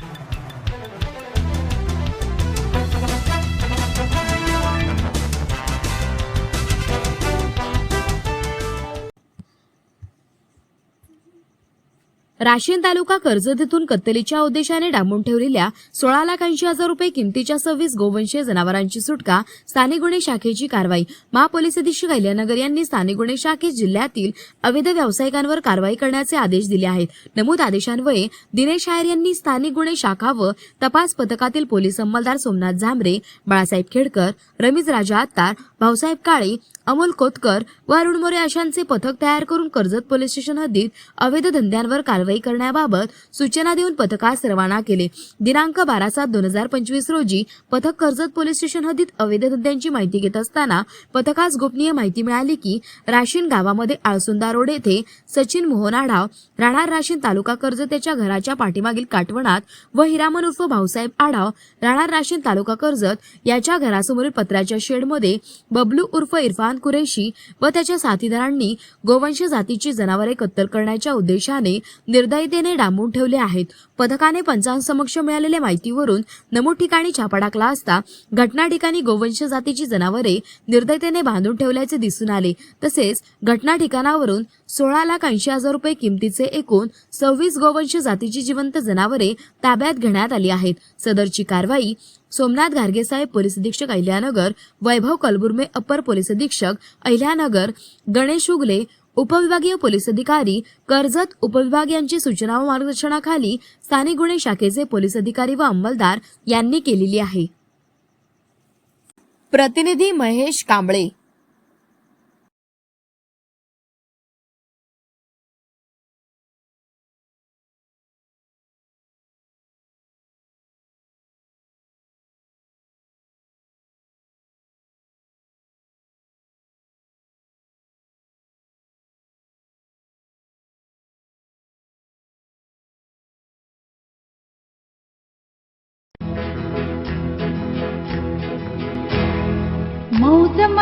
you. राशीन तालुका कर्जतीतून कत्तलीच्या उद्देशाने डांबून ठेवलेल्या सोळा लाख ऐंशी हजार रुपये किमतीच्या सव्वीस गोवंशीय जनावरांची सुटका स्थानिक गुन्हे शाखेची कारवाई. महापोलीस अधीक्षक अहिल्यानगर यांनी स्थानिक गुन्हे शाखेत जिल्ह्यातील अवैध व्यावसायिकांवर कारवाई करण्याचे आदेश दिले आहेत. नमूद आदेशान्वये दिनेश हायर यांनी स्थानिक गुन्हे शाखा व तपास पथकातील पोलीस अंमलदार सोमनाथ झांबरे बाळासाहेब खेडकर रमीज राजा आत्तार भाऊसाहेब काळे अमोल कोतकर व अरुण मोरे अशांचे पथक तयार करून कर्जत पोलीस स्टेशन हद्दीत अवैध धंद्यांवर कारवाई करण्याबाबत सूचना देऊन पथकास रवाना केले. दिनांक बारा सात दोन हजार पंचवीस रोजी पथक कर्जत पोलीस स्टेशन हद्दीत अवैध धंद्यांची माहिती घेत असताना पथकास गोपनीय माहिती मिळाली की राशीन गावामध्ये आळसुंदा रोड येथे सचिन मोहन आढाव राहणार राशीन तालुका कर्जत याच्या घराच्या पाठीमागील काटवणात व हिरामन उर्फ भाऊसाहेब आढाव राहणार राशीन तालुका कर्जत याच्या घरासमोरील पत्र्याच्या शेडमध्ये बबलू उर्फ इरफान कुरेशी व त्याच्या साथीदारांनी गोवंश जातीची जनावरे कत्तल करण्याच्या उद्देशाने निर्दयतेने डांबून ठेवले आहेत. पथकाने पंचांसमक्ष मिळालेल्या माहितीवरून नमूद ठिकाणी छापा टाकला असता घटना ठिकाणी गोवंश जातीची जनावरे निर्दयतेने बांधून ठेवल्याचे दिसून आले. तसेच घटना ठिकाणावरून सोळा लाख ऐंशी हजार रुपये किमतीचे एकूण सव्वीस गोवंश जातीची जिवंत जनावरे ताब्यात घेण्यात आली आहेत. सदरची कारवाई सोमनाथ गार्गेसाहेब पोलीस अधीक्षक अहिल्यानगर वैभव कलबुर्मे अप्पर पोलीस अधीक्षक अहिल्यानगर गणेश उगले उपविभागीय पोलीस अधिकारी कर्जत उपविभाग यांची सूचना व मार्गदर्शनाखाली स्थानिक गुन्हे शाखेचे पोलीस अधिकारी व अंमलदार यांनी केलेली आहे. प्रतिनिधी महेश कांबळे